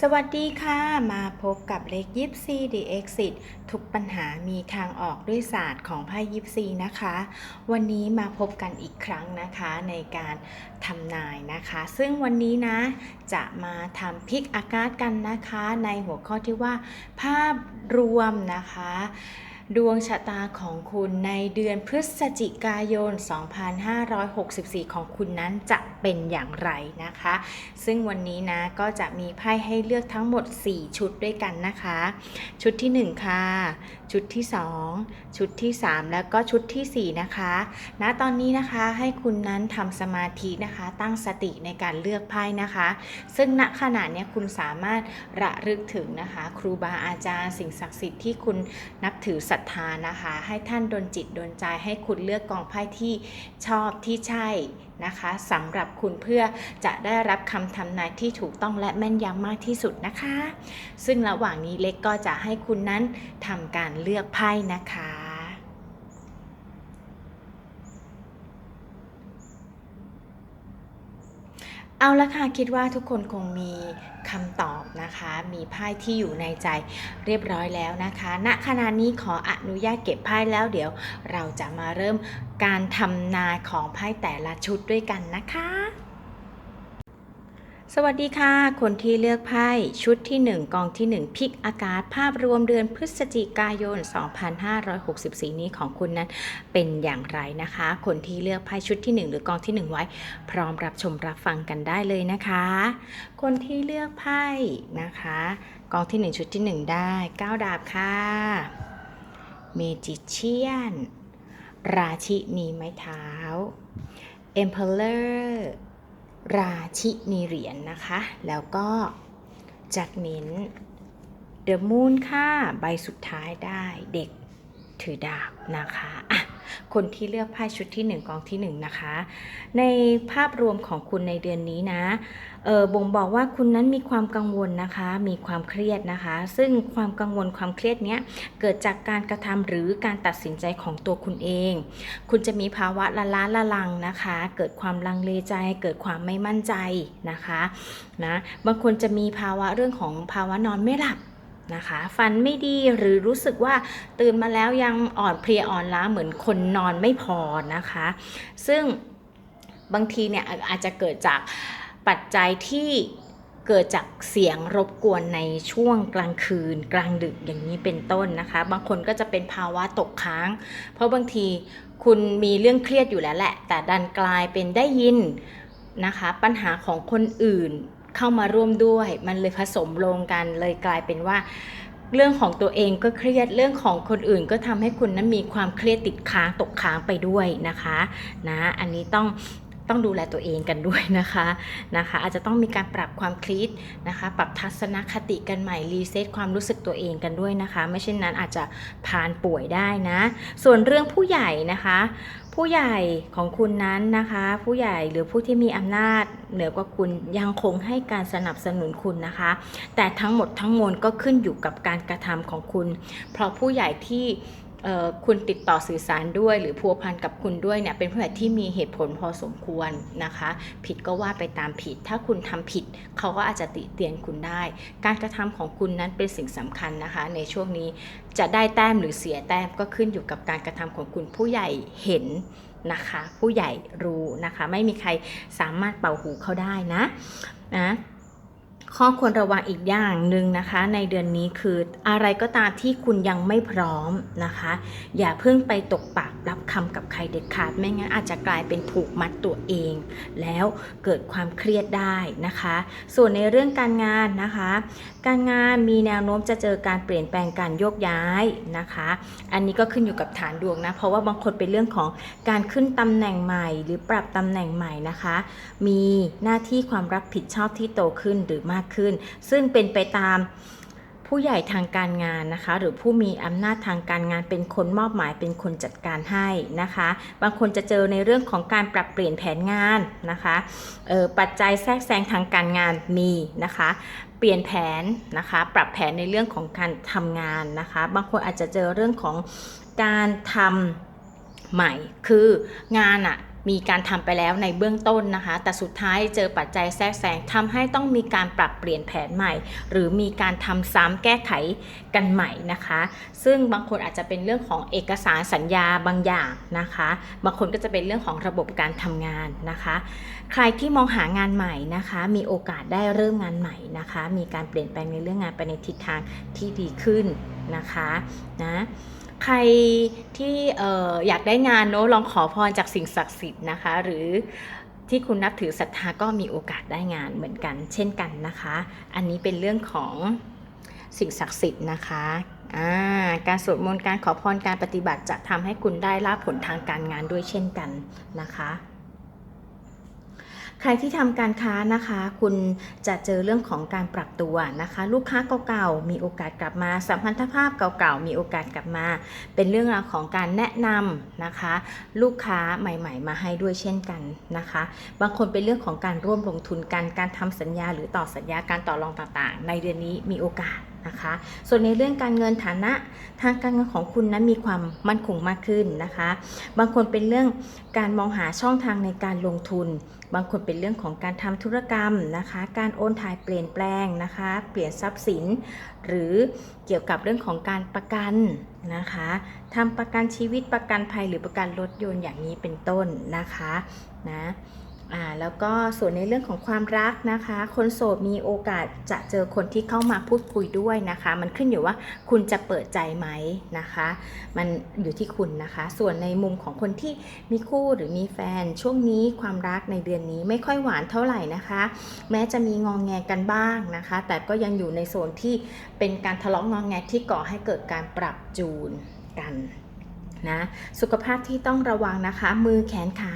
สวัสดีค่ะ มาพบกับเลขยิปซี The Exit ทุกปัญหามีทางออกด้วยศาสตร์ของไพ่ยิปซีนะคะ วันนี้มาพบกันอีกครั้งนะคะในการทำนายนะคะ ซึ่งวันนี้นะจะมาทำพิกอากาศกันนะคะ ในหัวข้อที่ว่าภาพรวมนะคะ ดวงชะตาของคุณในเดือนพฤศจิกายน 2564 ของคุณนั้นจะเป็นอย่างไรนะคะ ซึ่งวันนี้นะก็จะมีไพ่ให้เลือกทั้งหมด 4 ชุดด้วยกันนะคะ ชุดที่ 1 ค่ะ ชุดที่ 2 ชุดที่ 3 แล้วก็ชุดทีสี่4 นะคะณตอนนี้นะคะให้คุณนั้นทำสมาธินะคะ ตั้งสติในการเลือกไพ่นะคะ ซึ่งณขณะนี้คุณสามารถระลึกถึงนะคะ ครูบาอาจารย์ สิ่งศักดิ์สิทธิ์ที่คุณนับถือศรัทธานะคะ ให้ท่านดลจิตดลใจให้คุณเลือกกองไพ่ที่ชอบที่ใช่นะคะสำหรับคุณเพื่อจะได้รับคำทำนายที่ถูกต้องและแม่นยำมากที่สุดนะคะ ซึ่งระหว่างนี้เล็กก็จะให้คุณนั้นทำการเลือกไพ่นะคะ เอาละค่ะ คิดว่าทุกคนคงมีคำตอบนะคะ มีไพ่ที่อยู่ในใจเรียบร้อยแล้วนะคะณขณะนี้ขออนุญาตเก็บไพ่แล้วเดี๋ยวเราจะมาเริ่มการทำนายของไพ่แต่ละชุดด้วยกันนะคะ สวัสดีค่ะ คนที่เลือกไพ่ชุดที่ 1 กองที่ 1 พิกอากาศ ภาพรวมเดือนพฤศจิกายน 2564 นี้ของคุณนั้นเป็นอย่างไรนะคะ คนที่เลือกไพ่ชุดที่ 1 หรือกองที่ 1 ไว้ พร้อมรับชมรับฟังกันได้เลยนะคะ คนที่เลือกไพ่นะคะ กองที่ 1 ชุดที่ 1 ได้ 9 ดาบค่ะเมจิเชียน ราชินีไม้เท้า Emperor ร ราชินีเหรียญนะคะ แล้วก็จัดเน้นเดอะมูนค่ะ ใบสุดท้ายได้เด็ก ถือดาบนะคะอะคนที่เลือกไพ่ชุดที่ 1 กองที่ 1 นะคะ ในภาพรวมของคุณในเดือนนี้นะเออบ่งบอกว่าคุณนั้นมีความกังวลนะคะ มีความเครียดนะคะ ซึ่งความกังวลความเครียดเนี้ยเกิดจากการกระทำหรือการตัดสินใจของตัวคุณเอง คุณจะมีภาวะละล้าละลังนะคะ เกิดความลังเลใจ เกิดความไม่มั่นใจนะคะนะบางคนจะมีภาวะเรื่องของภาวะนอนไม่หลับ นะคะฟันไม่ดีหรือรู้สึกว่าตื่นมาแล้วยังอ่อนเพลียอ่อนล้าเหมือนคนนอนไม่พอนะคะ ซึ่งบางทีเนี่ยอาจจะเกิดจากปัจจัยที่เกิดจากเสียงรบกวนในช่วงกลางคืน กลางดึกอย่างนี้เป็นต้นนะคะ บางคนก็จะเป็นภาวะตกค้าง เพราะบางทีคุณมีเรื่องเครียดอยู่แล้วแหละ แต่ดันกลายเป็นได้ยินนะคะ ปัญหาของคนอื่น เข้ามาร่วมด้วย มันเลยผสมลงกันเลยกลายเป็นว่า เรื่องของตัวเองก็เครียดเรื่องของคนอื่นก็ทำให้คุณนั้นมีความเครียดติดค้างตกค้างไปด้วยนะคะนะอันนี้ต้อง ต้องดูแลตัวเองกันด้วยนะคะนะคะ อาจจะต้องมีการปรับความคิดนะคะ ปรับทัศนคติกันใหม่รีเซ็ตความรู้สึกตัวเองกันด้วยนะคะ ไม่เช่นนั้นอาจจะผ่านป่วยได้นะ ส่วนเรื่องผู้ใหญ่นะคะ ผู้ใหญ่ของคุณนั้นนะคะ ผู้ใหญ่หรือผู้ที่มีอำนาจเหนือกว่าคุณยังคงให้การสนับสนุนคุณนะคะ แต่ทั้งหมดทั้งมวลก็ขึ้นอยู่กับการกระทำของคุณ เพราะผู้ใหญ่ที่ คุณติดต่อสื่อสารด้วย หรือพัวพันกับคุณด้วยเนี่ยเป็นผู้ใหญ่ที่มีเหตุผลพอสมควรนะคะ ผิดก็ว่าไปตามผิด ถ้าคุณทำผิดเขาก็อาจจะติเตียนคุณได้ การกระทำของคุณนั้นเป็นสิ่งสำคัญนะคะ ในช่วงนี้จะได้แต้มหรือเสียแต้มก็ขึ้นอยู่กับการกระทำของคุณผู้ใหญ่เห็นนะคะ ผู้ใหญ่รู้นะคะ ไม่มีใครสามารถเป่าหูเขาได้นะนะ ข้อควรระวังอีกอย่างหนึ่งนะคะ ในเดือนนี้คืออะไรก็ตามที่คุณยังไม่พร้อมนะคะ อย่าเพิ่งไปตกปากรับคำกับใครเด็ดขาด ไม่งั้นอาจจะกลายเป็นผูกมัดตัวเอง แล้วเกิดความเครียดได้นะคะ ส่วนในเรื่องการงานนะคะ การงานมีแนวโน้มจะเจอการเปลี่ยนแปลงการโยกย้ายนะคะ อันนี้ก็ขึ้นอยู่กับฐานดวงนะ เพราะว่าบางคนเป็นเรื่องของการขึ้นตำแหน่งใหม่ หรือปรับตำแหน่งใหม่นะคะ มีหน้าที่ความรับผิดชอบที่โตขึ้นหรือมากขึ้น ซึ่งเป็นไปตามผู้ใหญ่ทางการงานนะคะ หรือผู้มีอำนาจทางการงานเป็นคนมอบหมายเป็นคนจัดการให้นะคะ บางคนจะเจอในเรื่องของการปรับเปลี่ยนแผนงานนะคะออปัจจัยแทรกแซงทางการงานมีนะคะ เปลี่ยนแผนนะคะ ปรับแผนในเรื่องของการทำงานนะคะ บางคนอาจจะเจอเรื่องของการทำใหม่คืองานอะ มีการทำไปแล้วในเบื้องต้นนะคะ แต่สุดท้ายเจอปัจจัยแทรกแซงทำให้ต้องมีการปรับเปลี่ยนแผนใหม่ หรือมีการทำซ้ำแก้ไขกันใหม่นะคะ ซึ่งบางคนอาจจะเป็นเรื่องของเอกสารสัญญาบางอย่างนะคะ บางคนก็จะเป็นเรื่องของระบบการทำงานนะคะ ใครที่มองหางานใหม่นะคะ มีโอกาสได้เริ่มงานใหม่นะคะ มีการเปลี่ยนแปลงในเรื่องงานไปในทิศทางที่ดีขึ้นนะคะนะ ใครที่อยากได้งานเนอะลองขอพรจากสิ่งศักดิ์สิทธิ์นะคะ หรือที่คุณนับถือศรัทธาก็มีโอกาสได้งานเหมือนกัน เช่นกันนะคะ อันนี้เป็นเรื่องของสิ่งศักดิ์สิทธิ์นะคะการสวดมนต์การขอพรการปฏิบัติจะทำให้คุณได้รับผลทางการงานด้วยเช่นกันนะคะ ใครที่ทำการค้านะคะ คุณจะเจอเรื่องของการปรับตัวนะคะ ลูกค้าเก่าๆมีโอกาสกลับมา สัมพันธภาพเก่าๆมีโอกาสกลับมา เป็นเรื่องราวของการแนะนำนะคะ ลูกค้าใหม่ ๆ มาให้ด้วยเช่นกันนะคะ บางคนเป็นเรื่องของการร่วมลงทุนกันการทำสัญญา หรือต่อสัญญาการต่อรองต่างๆ ในเดือนนี้มีโอกาส นะคะ ส่วนในเรื่องการเงินฐานะทางการเงินของคุณนั้นมีความมั่นคงมากขึ้นนะคะ บางคนเป็นเรื่องการมองหาช่องทางในการลงทุน บางคนเป็นเรื่องของการทำธุรกรรมนะคะ การโอนถ่ายเปลี่ยนแปลงนะคะ เปลี่ยนทรัพย์สิน หรือเกี่ยวกับเรื่องของการประกันนะคะทำประกันชีวิตประกันภัยหรือประกันรถยนต์อย่างนี้เป็นต้นนะคะนะ อ่าแล้วก็ส่วนในเรื่องของความรักนะคะ คนโสดมีโอกาสจะเจอคนที่เข้ามาพูดคุยด้วยนะคะ มันขึ้นอยู่ว่าคุณจะเปิดใจไหมนะคะ มันอยู่ที่คุณนะคะ ส่วนในมุมของคนที่มีคู่หรือมีแฟนช่วงนี้ความรักในเดือนนี้ไม่ค่อยหวานเท่าไหร่นะคะ แม้จะมีงองแงกันบ้างนะคะ แต่ก็ยังอยู่ในโซนที่เป็นการทะเลาะงองแงที่ก่อให้เกิดการปรับจูนกันนะสุขภาพที่ต้องระวังนะคะ มือแขนขา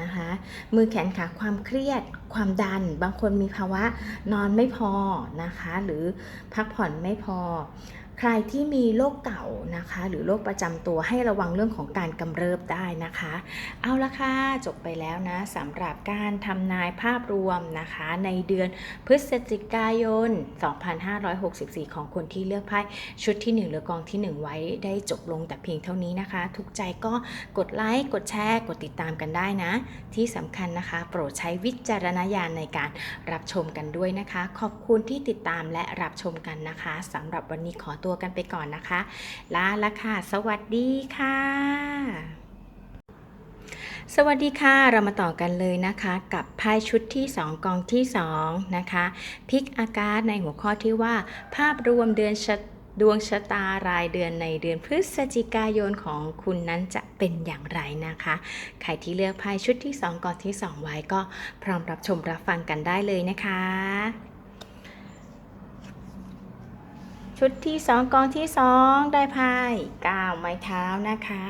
นะคะมือแขนขาความเครียด ความดัน บางคนมีภาวะนอนไม่พอนะคะ หรือพักผ่อนไม่พอ ใครที่มีโรคเก่านะคะ หรือโรคประจำตัวให้ระวังเรื่องของการกำเริบได้นะคะ เอาละค่ะ จบไปแล้วนะสำหรับการทำนายภาพรวมนะคะ ในเดือนพฤศจิกายน 2564 ของคนที่เลือกไพ่ชุดที่ 1 หรือกองที่ 1 ไว้ได้จบลงแต่เพียงเท่านี้นะคะ ทุกใจก็กดไลค์กดแชร์ กดติดตามกันได้นะ ที่สำคัญนะคะ โปรดใช้วิจารณญาณในการรับชมกันด้วยนะคะ ขอบคุณที่ติดตามและรับชมกันนะคะสำหรับวันนี้ขอตัวกันไปก่อนนะคะ ลาละค่ะ สวัสดีค่ะสวัสดีค่ะ เรามาต่อกันเลยนะคะ กับไพ่ชุดที่ 2 กองที่ 2 นะคะพิกอากาศในหัวข้อที่ว่า ภาพรวมเดือนดวงชะตารายเดือนในเดือนพฤศจิกายนของคุณนั้นจะเป็นอย่างไรนะคะ ใครที่เลือกไพ่ชุดที่ 2 กองที่ 2 ไว้ก็พร้อมรับชมรับฟังกันได้เลยนะคะ ชุดที่2กองที่2ได้ไพ่9ไม้เท้านะคะ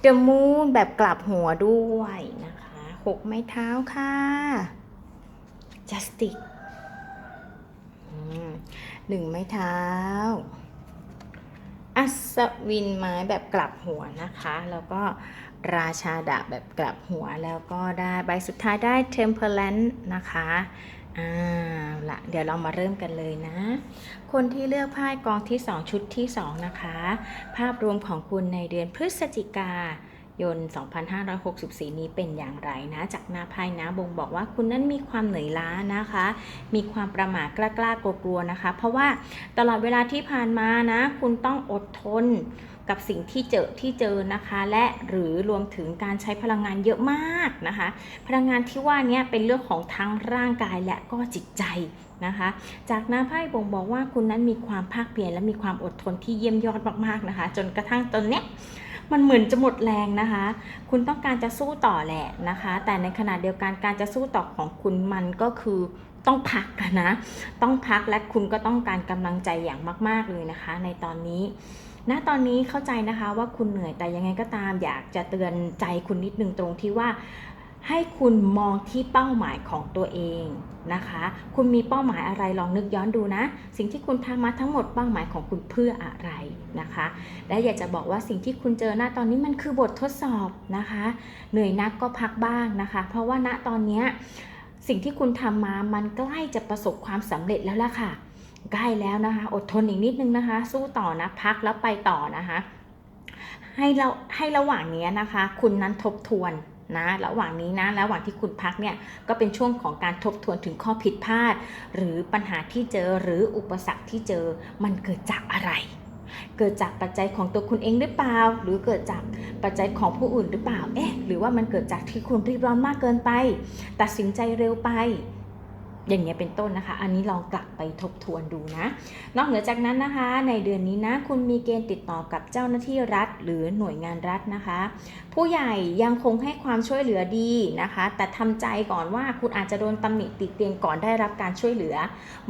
เดอะมูนแบบกลับหัวด้วยนะคะหกไม้เท้าค่ะจัสติกหนึ่งไม้เท้า อัศวินไม้แบบกลับหัวนะคะ แล้วก็ราชาดาบแบบกลับหัวแล้วก็ได้ใบสุดท้ายได้ Temperance นะคะ อ่าละเดี๋ยวเรามาเริ่มกันเลยนะ คนที่เลือกไพ่กองที่ 2 ชุดที่ 2 นะคะ ภาพรวมของคุณในเดือนพฤศจิกายน 2564 นี้เป็นอย่างไรนะ จากหน้าไพ่นะบ่งบอกว่าคุณนั้นมีความเหนื่อยล้านะคะ มีความประหม่ากล้ากล้ากลัวกลัวๆนะคะ เพราะว่าตลอดเวลาที่ผ่านมานะ คุณต้องอดทน กับสิ่งที่เจอที่เจอนะคะ และหรือรวมถึงการใช้พลังงานเยอะมากนะคะ พลังงานที่ว่านี้เป็นเรื่องของทั้งร่างกายและก็จิตใจนะคะ จากหน้าไพ่บ่งบอกว่าคุณนั้นมีความภาคเพียรและมีความอดทนที่เยี่ยมยอดมากๆนะคะ จนกระทั่งตอนเนี้ยมันเหมือนจะหมดแรงนะคะ คุณต้องการจะสู้ต่อแหละนะคะ แต่ในขณะเดียวกันการจะสู้ต่อของคุณมันก็คือต้องพักนะ ต้องพักและคุณก็ต้องการกำลังใจอย่างมาก ๆเลยนะคะ ในตอนนี้ ณตอนนี้เข้าใจนะคะว่าคุณเหนื่อยแต่ยังไงก็ตามอยากจะเตือนใจคุณนิดนึงตรงที่ว่าให้คุณมองที่เป้าหมายของตัวเองนะคะ คุณมีเป้าหมายอะไรลองนึกย้อนดูนะ สิ่งที่คุณทำมาทั้งหมดเป้าหมายของคุณเพื่ออะไรนะคะ และอยากจะบอกว่าสิ่งที่คุณเจอณตอนนี้มันคือบททดสอบนะคะ เหนื่อยนักก็พักบ้างนะคะ เพราะว่าณตอนนี้สิ่งที่คุณทำมามันใกล้จะประสบความสำเร็จแล้วล่ะค่ะ ใกล้แล้วนะคะ อดทนอีกนิดนึงนะคะ สู้ต่อนะพักแล้วไปต่อนะคะ ให้เราให้ระหว่างนี้นะคะ คุณนั้นทบทวนนะระหว่างนี้นะระหว่างที่คุณพักเนี่ยก็เป็นช่วงของการทบทวนถึงข้อผิดพลาด หรือปัญหาที่เจอหรืออุปสรรคที่เจอมันเกิดจากอะไร เกิดจากปัจจัยของตัวคุณเองหรือเปล่า หรือเกิดจากปัจจัยของผู้อื่นหรือเปล่าเอ๊ะหรือว่ามันเกิดจากที่คุณรีบร้อนมากเกินไป ตัดสินใจเร็วไป อย่างเงี้ยเป็นต้นนะคะ อันนี้ลองกลับไปทบทวนดูนะ นอกเหนือจากนั้นนะคะ ในเดือนนี้นะ คุณมีเกณฑ์ติดต่อกับเจ้าหน้าที่รัฐ หรือหน่วยงานรัฐนะคะ ผู้ใหญ่ยังคงให้ความช่วยเหลือดีนะคะ แต่ทำใจก่อนว่าคุณอาจจะโดนตำหนิติเตียนก่อนได้รับการช่วยเหลือ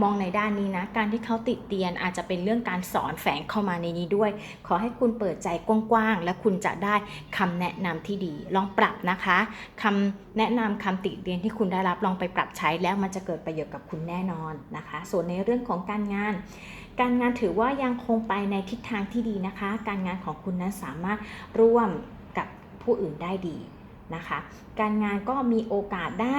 มองในด้านนี้นะ การที่เขาติเตียนอาจจะเป็นเรื่องการสอนแฝงเข้ามาในนี้ด้วย ขอให้คุณเปิดใจกว้างๆ และคุณจะได้คำแนะนำที่ดี ลองปรับนะคะคำแนะนำคำติเตียนที่คุณได้รับลองไปปรับใช้แล้วมันจะเกิดประโยชน์กับคุณแน่นอนนะคะ ส่วนในเรื่องของการงานการงานถือว่ายังคงไปในทิศทางที่ดีนะคะ การงานของคุณนั้นสามารถร่วม ผู้อื่นได้ดีนะคะ การงานก็มีโอกาสได้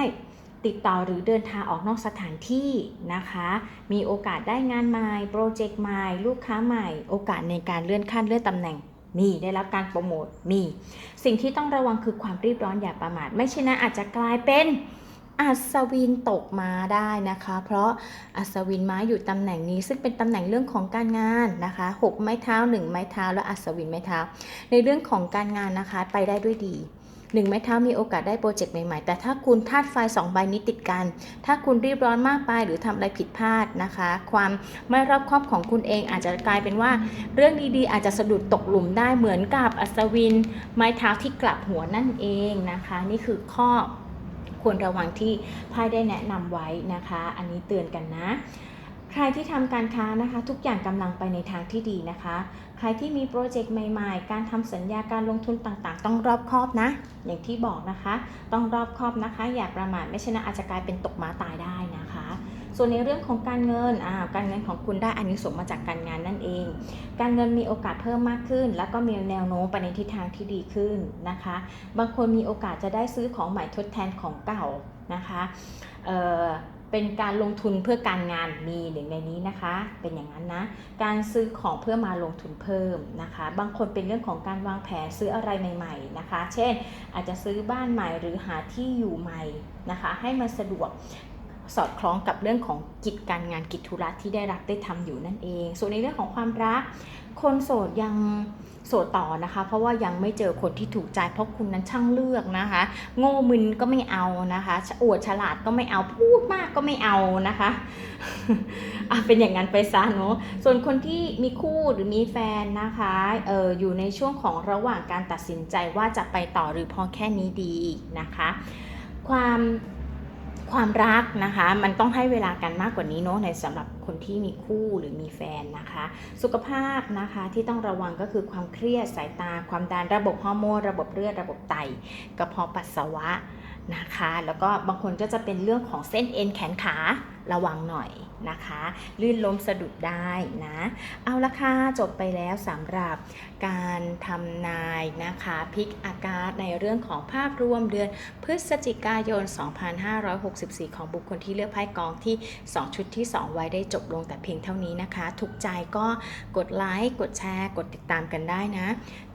ติดต่อหรือเดินทางออกนอกสถานที่นะคะ มีโอกาสได้งานใหม่ โปรเจกต์ใหม่ ลูกค้าใหม่ โอกาสในการเลื่อนขั้นเลื่อนตำแหน่งมีได้รับการโปรโมทมี สิ่งที่ต้องระวังคือความรีบร้อนอย่าประมาท ไม่เช่นนั้นอาจจะกลายเป็น อัศวินตกมาได้นะคะ เพราะอัศวินม้าอยู่ตำแหน่งนี้ ซึ่งเป็นตำแหน่งเรื่องของการงานนะคะหกไม้เท้าหนึ่งไม้เท้า และอัศวินไม้เท้า ในเรื่องของการงานนะคะไปได้ด้วยดีหนึ่งไม้เท้ามีโอกาสได้โปรเจกต์ใหม่ๆ แต่ถ้าคุณธาตุไฟสองใบนี้ติดกัน ถ้าคุณรีบร้อนมากไปหรือทำอะไรผิดพลาดนะคะ ความไม่รอบคอบของคุณเองอาจจะกลายเป็นว่า เรื่องดีๆ อาจจะสะดุดตกหลุมได้เหมือนกับอัศวิน ไม้เท้าที่กลับหัวนั่นเองนะคะ นี่คือข้อ ควรระวังที่ไพ่ได้แนะนำไว้นะคะ อันนี้เตือนกันนะ ใครที่ทำการค้านะคะ ทุกอย่างกำลังไปในทางที่ดีนะคะ ใครที่มีโปรเจกต์ใหม่ๆ การทำสัญญาการลงทุนต่างๆ ต้องรอบคอบนะ อย่างที่บอกนะคะ ต้องรอบคอบนะคะ อย่าประมาทไม่เช่นนั้นอาจจะกลายเป็นตกม้าตายได้นะคะ ส่วนในเรื่องของการเงินอ่าการเงินของคุณได้อันนี้สงส์มาจากการงานนั่นเอง การเงินมีโอกาสเพิ่มมากขึ้น แล้วก็มีแนวโน้มไปในทิศทางที่ดีขึ้นนะคะ บางคนมีโอกาสจะได้ซื้อของใหม่ทดแทนของเก่านะคะเอ่อเป็นการลงทุนเพื่อการงานมีหนึ่งในนี้นะคะ เป็นอย่างนั้นนะ การซื้อของเพื่อมาลงทุนเพิ่มนะคะ บางคนเป็นเรื่องของการวางแผนซื้ออะไรใหม่ ๆนะคะ เช่น อาจจะซื้อบ้านใหม่หรือหาที่อยู่ใหม่นะคะ ให้มันสะดวก สอดคล้องกับเรื่องของกิจการงานกิจธุระที่ได้รับได้ทำอยู่นั่นเอง ส่วนในเรื่องของความรัก คนโสดยังโสดต่อนะคะ เพราะว่ายังไม่เจอคนที่ถูกใจ เพราะคุณนั้นช่างเลือกนะคะ โง่มึนก็ไม่เอานะคะอวดฉลาดก็ไม่เอาพูดมากก็ไม่เอานะคะอะเป็นอย่างนั้นไปซะเนาะส่วนคนที่มีคู่หรือมีแฟนนะคะเอออยู่ในช่วงของระหว่างการตัดสินใจว่าจะไปต่อหรือพอแค่นี้ดีนะคะ ความ ความรักนะคะ มันต้องให้เวลากันมากกว่านี้เนาะในสำหรับคนที่มีคู่หรือมีแฟนนะคะ สุขภาพนะคะที่ต้องระวังก็คือความเครียดสายตา ความดันระบบฮอร์โมนระบบเลือดระบบไตกระเพาะปัสสาวะนะคะ แล้วก็บางคนก็จะเป็นเรื่องของเส้นเอ็นแขนขาระวังหน่อย นะคะ ลื่นล้มสะดุดได้นะ เอาละค่ะจบไปแล้วสำหรับการทำนายนะคะพลิกอากาศในเรื่องของภาพรวมเดือนพฤศจิกายน 2564 ของบุคคลที่เลือกไพ่กองที่ 2 ชุดที่ 2 ไว้ได้จบลงแต่เพียงเท่านี้นะคะ ถูกใจก็กดไลค์ กดแชร์ กดติดตามกันได้นะ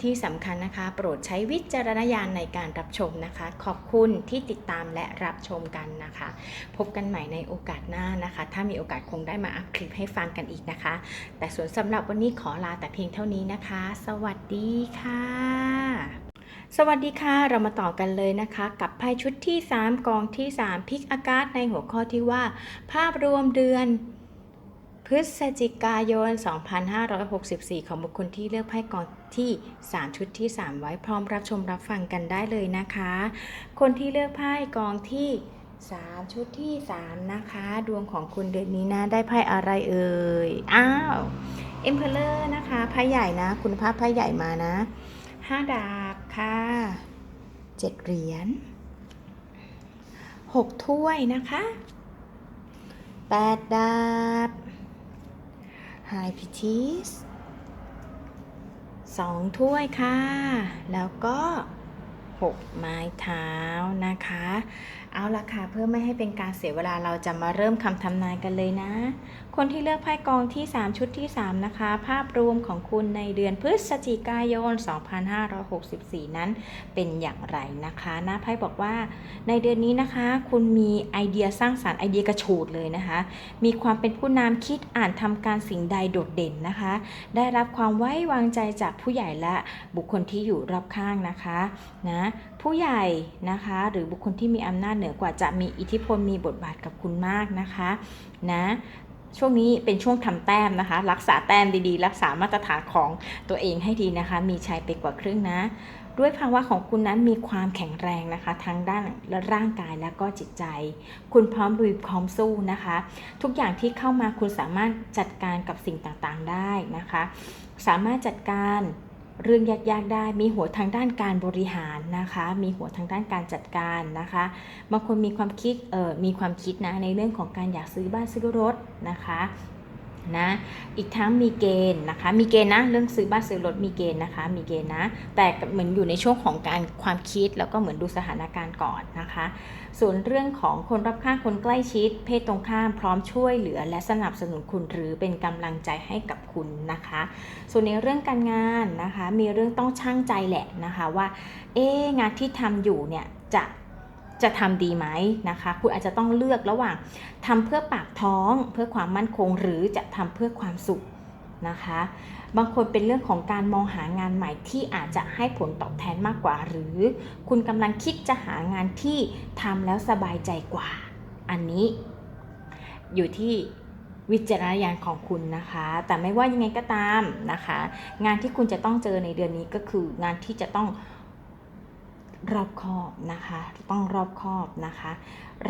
ที่สำคัญนะคะ โปรดใช้วิจารณญาณในการรับชมนะคะ ขอบคุณที่ติดตามและรับชมกันนะคะ พบกันใหม่ในโอกาสหน้านะคะ ถ้ามีโอกาสคงได้มาอัพคลิปให้ฟังกันอีกนะคะ แต่ส่วนสำหรับวันนี้ขอลาแต่เพียงเท่านี้นะคะ สวัสดีค่ะสวัสดีค่ะ เรามาต่อกันเลยนะคะ กับไพ่ชุดที่ 3 กองที่ 3 พิกอากาศในหัวข้อที่ว่า ภาพรวมเดือน พฤศจิกายน 2564 ของบุคคลที่เลือกไพ่กองที่ 3 ชุดที่ 3 ไว้พร้อมรับชมรับฟังกันได้เลยนะคะ คนที่เลือกไพ่กองที่ 3ชุดที่3นะคะ ดวงของคุณเดือนนี้นะได้ไพ่อะไรเอ่ยอ้าวเอ็มเพลเลอร์นะคะไพ่ใหญ่นะ คุณภาพไพ่ใหญ่มานะห้าดาบค่ะเจ็ดเหรียญหกถ้วยนะคะแปดดาบไฮพิทิสสองถ้วยค่ะ แล้วก็หกไม้เท้านะคะ เอาละค่ะเพื่อไม่ให้เป็นการเสียเวลาเราจะมาเริ่มคำทำนายกันเลยนะ คนที่เลือกไพ่กองที่ 3 ชุดที่ 3 นะคะ ภาพรวมของคุณในเดือนพฤศจิกายน 2564 นั้นเป็นอย่างไรนะคะหน้าไพ่บอกว่า ในเดือนนี้นะคะ คุณมีไอเดียสร้างสารรค์ไอเดียกระฉูดเลยนะคะ มีความเป็นผู้นำคิดอ่านทำการสิ่งใดโดดเด่นนะคะ ได้รับความไว้วางใจจากผู้ใหญ่และบุคคลที่อยู่รอบข้างนะคะนะ ผู้ใหญ่นะคะ หรือบุคคลที่มีอำนาจเหนือกว่าจะมีอิทธิพลมีบทบาทกับคุณมากนะคะนะช่วงนี้เป็นช่วงทำแต้มนะคะ รักษาแต้มดีๆ รักษามาตรฐานของตัวเองให้ดีนะคะ มีชัยไปกว่าครึ่งนะ ด้วยภาวะของคุณนั้นมีความแข็งแรงนะคะ ทั้งด้านและร่างกายและก็จิตใจ คุณพร้อมลุยพร้อมสู้นะคะ ทุกอย่างที่เข้ามาคุณสามารถจัดการกับสิ่งต่างๆได้นะคะ สามารถจัดการ เรื่องยากๆได้มีหัวทางด้านการบริหารนะคะ มีหัวทางด้านการจัดการนะคะบางคนมีความคิดเออมีความคิดนะในเรื่องของการอยากซื้อบ้านซื้อรถนะคะ นะอีกทั้งมีเกณฑ์นะคะ มีเกณฑ์นะเรื่องซื้อบ้านซื้อรถมีเกณฑ์นะคะ มีเกณฑ์นะ แต่เหมือนอยู่ในช่วงของการความคิดแล้วก็เหมือนดูสถานการณ์ก่อนนะคะ ส่วนเรื่องของคนรอบข้างคนใกล้ชิด เพศตรงข้ามพร้อมช่วยเหลือ และสนับสนุนคุณหรือเป็นกำลังใจให้กับคุณนะคะ ส่วนในเรื่องการงานนะคะ มีเรื่องต้องช่างใจแหละนะคะว่าเอ๊งานที่ทำอยู่เนี่ยจะ จะทำดีไหมนะคะ คุณอาจจะต้องเลือกระหว่างทำเพื่อปากท้องเพื่อความมั่นคง หรือจะทำเพื่อความสุขนะคะ บางคนเป็นเรื่องของการมองหางานใหม่ที่อาจจะให้ผลตอบแทนมากกว่า หรือคุณกำลังคิดจะหางานที่ทำแล้วสบายใจกว่า อันนี้ อยู่ที่วิจารณญาณของคุณนะคะ แต่ไม่ว่ายังไงก็ตามนะคะ งานที่คุณจะต้องเจอในเดือนนี้ก็คืองานที่จะต้อง รอบคอบนะคะ ต้องรอบคอบนะคะ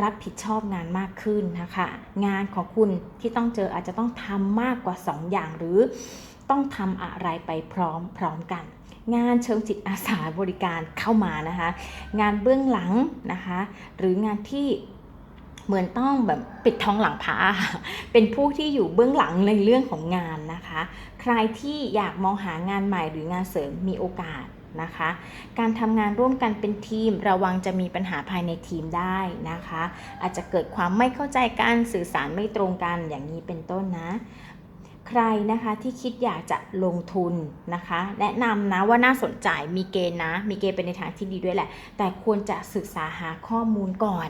รับผิดชอบงานมากขึ้นนะคะ งานของคุณที่ต้องเจออาจจะต้องทำมากกว่า 2 อย่างหรือต้องทำอะไรไปพร้อมพร้อมกัน งานเชิงจิตอาสาบริการเข้ามานะคะ งานเบื้องหลังนะคะ หรืองานที่เหมือนต้องแบบปิดท้องหลังพระเป็นผู้ที่อยู่เบื้องหลังในเรื่องของงานนะคะ ใครที่อยากมองหางานใหม่หรืองานเสริมมีโอกาส นะคะ การทำงานร่วมกันเป็นทีมระวังจะมีปัญหาภายในทีมได้นะคะ อาจจะเกิดความไม่เข้าใจกันสื่อสารไม่ตรงกันอย่างนี้เป็นต้นนะ ใครนะคะที่คิดอยากจะลงทุนนะคะ แนะนำนะว่าน่าสนใจมีเกณฑ์นะ มีเกณฑ์เป็นในทางที่ดีด้วยแหละ แต่ควรจะศึกษาหาข้อมูลก่อน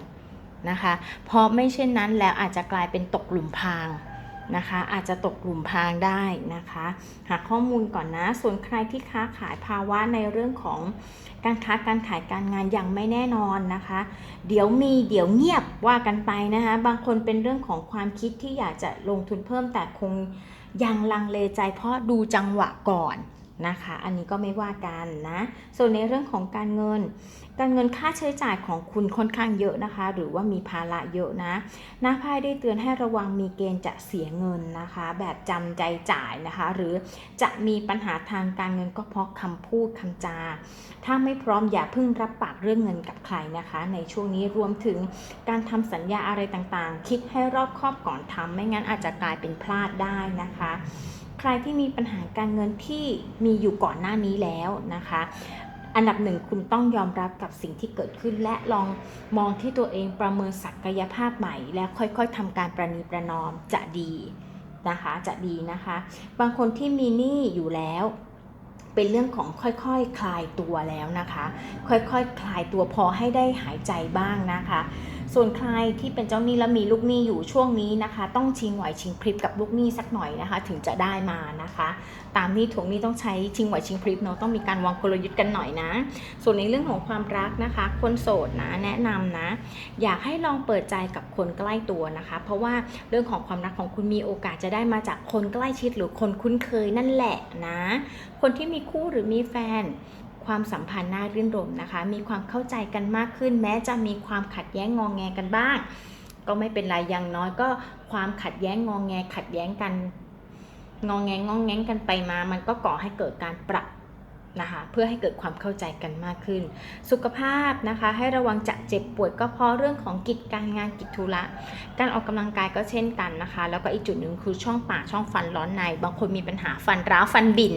นะคะ เพราะไม่เช่นนั้นแล้วอาจจะกลายเป็นตกหลุมพราง นะคะ อาจจะตกหลุมพางได้นะคะ หาข้อมูลก่อนนะ ส่วนใครที่ค้าขายภาวะในเรื่องของการค้าการขายการงานยังไม่แน่นอนนะคะ เดี๋ยวมีเดี๋ยวเงียบว่ากันไปนะคะ บางคนเป็นเรื่องของความคิดที่อยากจะลงทุนเพิ่มแต่คงยังลังเลใจเพราะดูจังหวะก่อนนะคะ อันนี้ก็ไม่ว่ากันนะ ส่วนในเรื่องของการเงิน การเงินค่าใช้จ่ายของคุณค่อนข้างเยอะนะคะ หรือว่ามีภาระเยอะนะน้าไพ่ได้เตือนให้ระวังมีเกณฑ์จะเสียเงินนะคะ แบบจำใจจ่ายนะคะ หรือจะมีปัญหาทางการเงินก็เพราะคำพูดคำจา ถ้าไม่พร้อมอย่าเพิ่งรับปากเรื่องเงินกับใครนะคะ ในช่วงนี้รวมถึงการทำสัญญาอะไรต่างๆ คิดให้รอบคอบก่อนทำไม่งั้นอาจจะกลายเป็นพลาดได้นะคะใครที่มีปัญหาการเงินที่มีอยู่ก่อนหน้านี้แล้วนะคะ อันดับหนึ่งคุณต้องยอมรับกับสิ่งที่เกิดขึ้น และลองมองที่ตัวเองประเมินศักยภาพใหม่ และค่อยๆทำการประนีประนอมจะดีนะคะจะดีนะคะ บางคนที่มีหนี้อยู่แล้วเป็นเรื่องของค่อยๆคคลายตัวแล้วนะคะ ค่อยๆคคลายตัวพอให้ได้หายใจบ้างนะคะ ส่วนใครที่เป็นเจ้าหนี้แล้วมีลูกหนี้อยู่ช่วงนี้นะคะ ต้องชิงไหวชิงพริบกับลูกหนี้สักหน่อยนะคะ ถึงจะได้มานะคะ ตามที่ทวงนี้ต้องใช้ชิงไหวชิงพริบเนาะต้องมีการวางกลยุทธ์กันหน่อยนะ ส่วนในเรื่องของความรักนะคะ คนโสดนะแนะนำนะ อยากให้ลองเปิดใจกับคนใกล้ตัวนะคะ เพราะว่าเรื่องของความรักของคุณมีโอกาสจะได้มาจากคนใกล้ชิดหรือคนคุ้นเคยนั่นแหละนะ คนที่มีคู่หรือมีแฟน ความสัมพันธ์น่ารื่นรมนะคะ มีความเข้าใจกันมากขึ้น แม้จะมีความขัดแย้งงองแงกันบ้าง ก็ไม่เป็นไรอย่างน้อยก็ความขัดแย้งงองแงขัดแย้งกันงองแงงองแงงกันไปมา มันก็ก่อให้เกิดการปรับนะคะเพื่อให้เกิดความเข้าใจกันมากขึ้น สุขภาพนะคะให้ระวังจะเจ็บป่วยก็เพราะเรื่องของกิจการงานกิจธุระการออกกำลังกายก็เช่นกันนะคะ แล้วก็อีกจุดหนึ่งคือช่องปากช่องฟันร้อนใน บางคนมีปัญหาฟันร้าวฟันบิ่น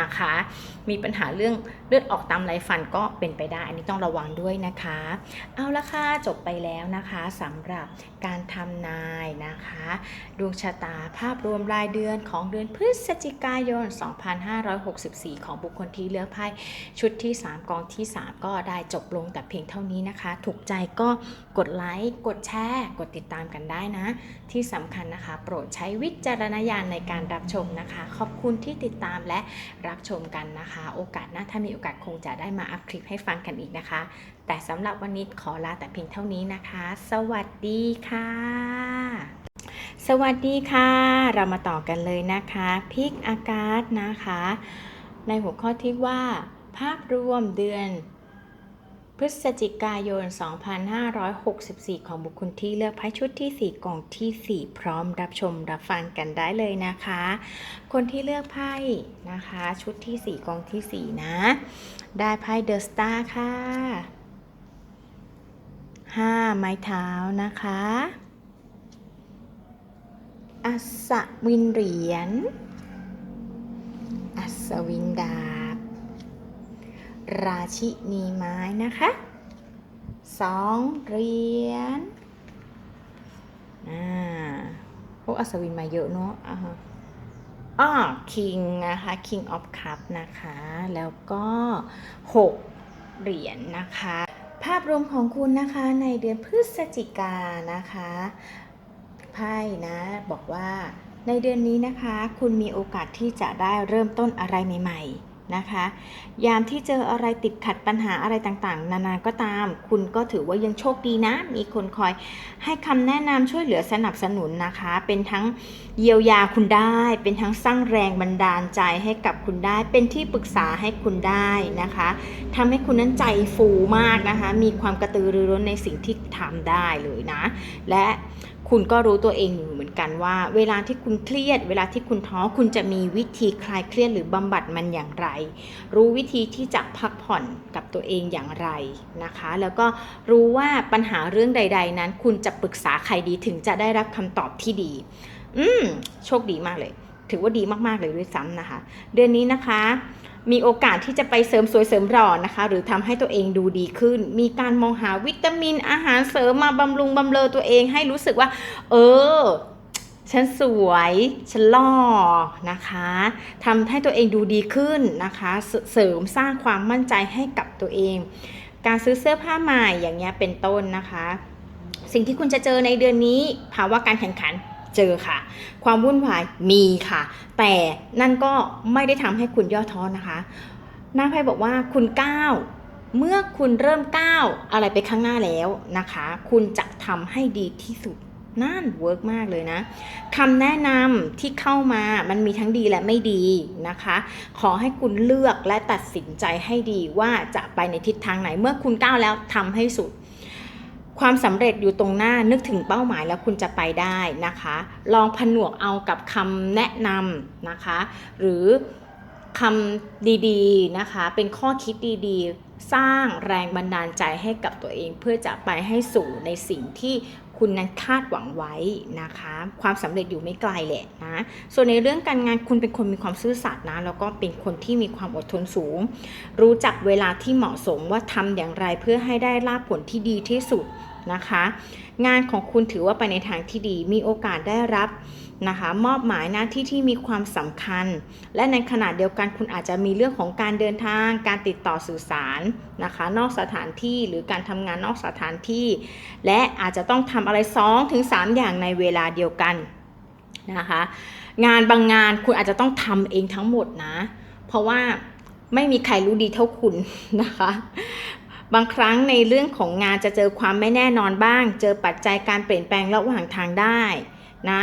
นะคะ มีปัญหาเรื่องเลือดออกตามไรฟันก็เป็นไปได้ อันนี้ต้องระวังด้วยนะคะ เอาละค่ะจบไปแล้วนะคะสำหรับการทำนายนะคะ ดวงชะตาภาพรวมรายเดือนของเดือนพฤศจิกายน 2564 ของบุคคลที่เลือกไพ่ชุดที่ 3 กองที่ 3 ก็ได้จบลงแต่เพียงเท่านี้นะคะ ถูกใจก็กดไลค์กดแชร์กดติดตามกันได้นะ ที่สำคัญนะคะ โปรดใช้วิจารณญาณในการรับชมนะคะ ขอบคุณที่ติดตามและรับชมกันนะคะ โอกาสหน้าถ้ามีโอกาสคงจะได้มาอัพคลิปให้ฟังกันอีกนะคะ แต่สำหรับวันนี้ขอลาแต่เพียงเท่านี้นะคะ สวัสดีค่ะ สวัสดีค่ะ เรามาต่อกันเลยนะคะพิกอากาศนะคะ ในหัวข้อที่ว่า ภาพรวมเดือน พฤศจิกายน 2564 ของบุคคลที่เลือกไพ่ชุดที่ 4กล่องทีสี่ 4 พร้อมรับชมรับฟังกันได้เลยนะคะ คนที่เลือกไพ่นะคะ ชุดที่ 4กล่องทีสี่4 นะ ได้ไพ่เดอะสตาร์ค่ะ 5 ไม้เท้านะคะอัศวินเหรียญอัศวินดา ราชินีไม้นะคะสองเหรียญอ่าพวกอัศวินมาเยอะเนาะอ่าฮะอ้อคิงนะคะ King of Cup นะคะ แล้วก็หกเหรียญนะคะ ภาพรวมของคุณนะคะในเดือนพฤศจิกานนะคะไพ่นะบอกว่าในเดือนนี้นะคะ คุณมีโอกาสที่จะได้เริ่มต้นอะไรใหม่ ๆ นะคะ ยามที่เจออะไรติดขัดปัญหาอะไรต่างๆ นานาก็ตาม คุณก็ถือว่ายังโชคดีนะ มีคนคอยให้คำแนะนำช่วยเหลือสนับสนุนนะคะ เป็นทั้งเยียวยาคุณได้ เป็นทั้งสร้างแรงบันดาลใจให้กับคุณได้ เป็นที่ปรึกษาให้คุณได้นะคะทำให้คุณนั้นใจฟูมากนะคะ มีความกระตือรือร้นในสิ่งที่ทำได้เลยนะ และ คุณก็รู้ตัวเองอยู่เหมือนกันว่า เวลาที่คุณเครียด เวลาที่คุณท้อคุณจะมีวิธีคลายเครียดหรือบำบัดมันอย่างไร รู้วิธีที่จะพักผ่อนกับตัวเองอย่างไรนะคะ แล้วก็รู้ว่าปัญหาเรื่องใด ๆ นั้น คุณจะปรึกษาใครดีถึงจะได้รับคำตอบที่ดี อืมโชคดีมากเลย ถือว่าดีมากๆเลยด้วยซ้ำนะคะ เดือนนี้นะคะ มีโอกาสที่จะไปเสริมสวยเสริมหล่อนะคะ หรือทำให้ตัวเองดูดีขึ้น มีการมองหาวิตามินอาหารเสริมมาบำรุงบำเรอตัวเองให้รู้สึกว่า เออ ฉันสวย ฉันหล่อนะคะทำให้ตัวเองดูดีขึ้นนะคะเสเสริมสร้างความมั่นใจให้กับตัวเอง การซื้อเสื้อผ้าใหม่อย่างเงี้ยเป็นต้นนะคะ สิ่งที่คุณจะเจอในเดือนนี้ภาวะการแข่งขัน เจอค่ะ ความวุ่นวายมีค่ะ แต่นั่นก็ไม่ได้ทำให้คุณย่อท้อนะคะหน้าไพ่บอกว่าคุณก้าวเมื่อคุณเริ่มก้าวอะไรไปข้างหน้าแล้วนะคะ คุณจะทำให้ดีที่สุดนั่นเวิร์กมากเลยนะคำแนะนำที่เข้ามามันมีทั้งดีและไม่ดีนะคะ ขอให้คุณเลือกและตัดสินใจให้ดีว่าจะไปในทิศทางไหน เมื่อคุณก้าวแล้วทำให้สุด ความสำเร็จอยู่ตรงหน้านึกถึงเป้าหมายแล้วคุณจะไปได้นะคะ ลองผนวกเอากับคำแนะนำนะคะ หรือคำดีๆนะคะ เป็นข้อคิดดีๆ สร้างแรงบันดาลใจให้กับตัวเอง เพื่อจะไปให้สู่ในสิ่งที่คุณนั้นคาดหวังไว้นะคะ ความสำเร็จอยู่ไม่ไกลแหละนะ ส่วนในเรื่องการงานคุณเป็นคนมีความซื่อสัตย์นะ แล้วก็เป็นคนที่มีความอดทนสูง รู้จักเวลาที่เหมาะสมว่าทำอย่างไรเพื่อให้ได้รับผลที่ดีที่สุด นะคะ งานของคุณถือว่าไปในทางที่ดีมีโอกาสได้รับนะคะมอบหมายหน้าที่ที่มีความสำคัญ และในขณะเดียวกันคุณอาจจะมีเรื่องของการเดินทาง การติดต่อสื่อสารนะคะ นอกสถานที่หรือการทำงานนอกสถานที่ และอาจจะต้องทำอะไร2ถึง3อย่างในเวลาเดียวกันนะคะ งานบางงานคุณอาจจะต้องทำเองทั้งหมดนะ เพราะว่าไม่มีใครรู้ดีเท่าคุณนะคะ บางครั้งในเรื่องของงานจะเจอความไม่แน่นอนบ้าง เจอปัจจัยการเปลี่ยนแปลงระหว่างทางได้นะ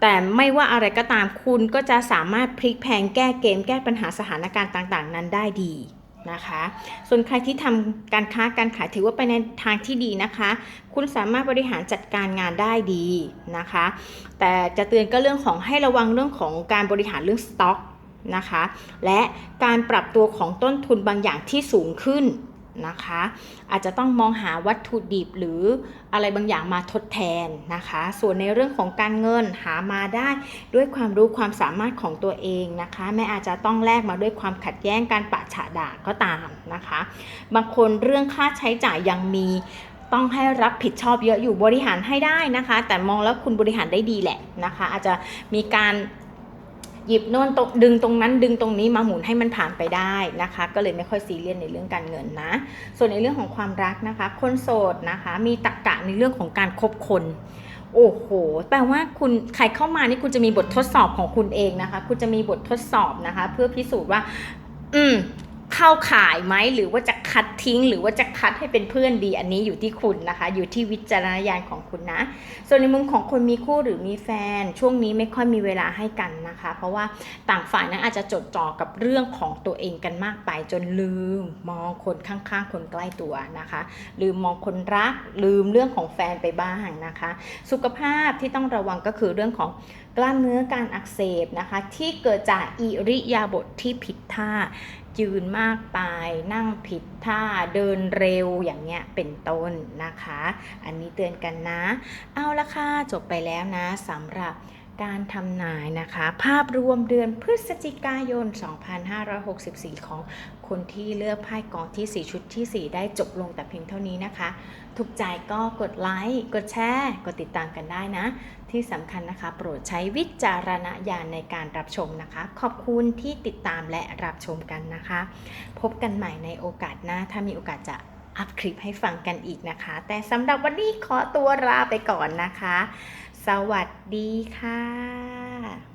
แต่ไม่ว่าอะไรก็ตามคุณก็จะสามารถพลิกแพลงแก้เกมแก้ปัญหาสถานการณ์ต่างๆ นั้นได้ดีนะคะ ส่วนใครที่ทำการค้าการขายถือว่าไปในทางที่ดีนะคะ คุณสามารถบริหารจัดการงานได้ดีนะคะ แต่จะเตือนก็เรื่องของให้ระวังเรื่องของการบริหารเรื่องสต็อกนะคะ และการปรับตัวของต้นทุนบางอย่างที่สูงขึ้น นะคะ อาจจะต้องมองหาวัตถุดิบหรืออะไรบางอย่างมาทดแทนนะคะ ส่วนในเรื่องของการเงินหามาได้ด้วยความรู้ความสามารถของตัวเองนะคะแม้อาจจะต้องแลกมาด้วยความขัดแย้งการปะฉะด่าก็ตามนะคะ บางคนเรื่องค่าใช้จ่ายยังมีต้องให้รับผิดชอบเยอะอยู่บริหารให้ได้นะคะ แต่มองแล้วคุณบริหารได้ดีแหละนะคะ อาจจะมีการ หยิบโน่นตดึงตรงนั้นดึงตรงนี้มาหมุนให้มันผ่านไปได้นะคะ ก็เลยไม่ค่อยซีเรียสในเรื่องการเงินนะ ส่วนในเรื่องของความรักนะคะ คนโสดนะคะ มีตรกกะในเรื่องของการคบคนโอ้โห แปลว่าคุณใครเข้ามานี่คุณจะมีบททดสอบของคุณเองนะคะ คุณจะมีบททดสอบนะคะ เพื่อพิสูจน์ว่า อืม เข้าข่ายไหมหรือว่าจะคัดทิ้ง หรือว่าจะคัดให้เป็นเพื่อนดีอันนี้อยู่ที่คุณนะคะ อยู่ที่วิจารณญาณของคุณนะ ส่วนในมุมของคนมีคู่หรือมีแฟน ช่วงนี้ไม่ค่อยมีเวลาให้กันนะคะ เพราะว่าต่างฝ่ายนั้นอาจจะจดจ่อกับเรื่องของตัวเองกันมากไปจนลืม มองคนข้างๆ คนใกล้ตัวนะคะ ลืมมองคนรัก ลืมเรื่องของแฟนไปบ้างนะคะ สุขภาพที่ต้องระวังก็คือเรื่องของกล้ามเนื้อการอักเสบนะคะ ที่เกิดจากอิริยาบถทที่ผิดท่า ยืนมากไป นั่งผิดท่าเดินเร็วอย่างเงี้ยเป็นต้นนะคะ อันนี้เตือนกันนะ เอาละค่ะ จบไปแล้วนะสำหรับการทำนายนะคะ ภาพรวมเดือนพฤศจิกายน 2564 ของคนที่เลือกไพ่กองที่ 4 ชุดทีสี่4 ได้จบลงแต่เพียงเท่านี้นะคะ ถูกใจก็กดไลค์ กดแชร์ กดติดตามกันได้นะ ที่สำคัญนะคะ โปรดใช้วิจารณญาณในการรับชมนะคะ ขอบคุณที่ติดตามและรับชมกันนะคะ พบกันใหม่ในโอกาสหน้า ถ้ามีโอกาสจะอัพคลิปให้ฟังกันอีกนะคะ แต่สำหรับวันนี้ขอตัวลาไปก่อนนะคะ สวัสดีค่ะ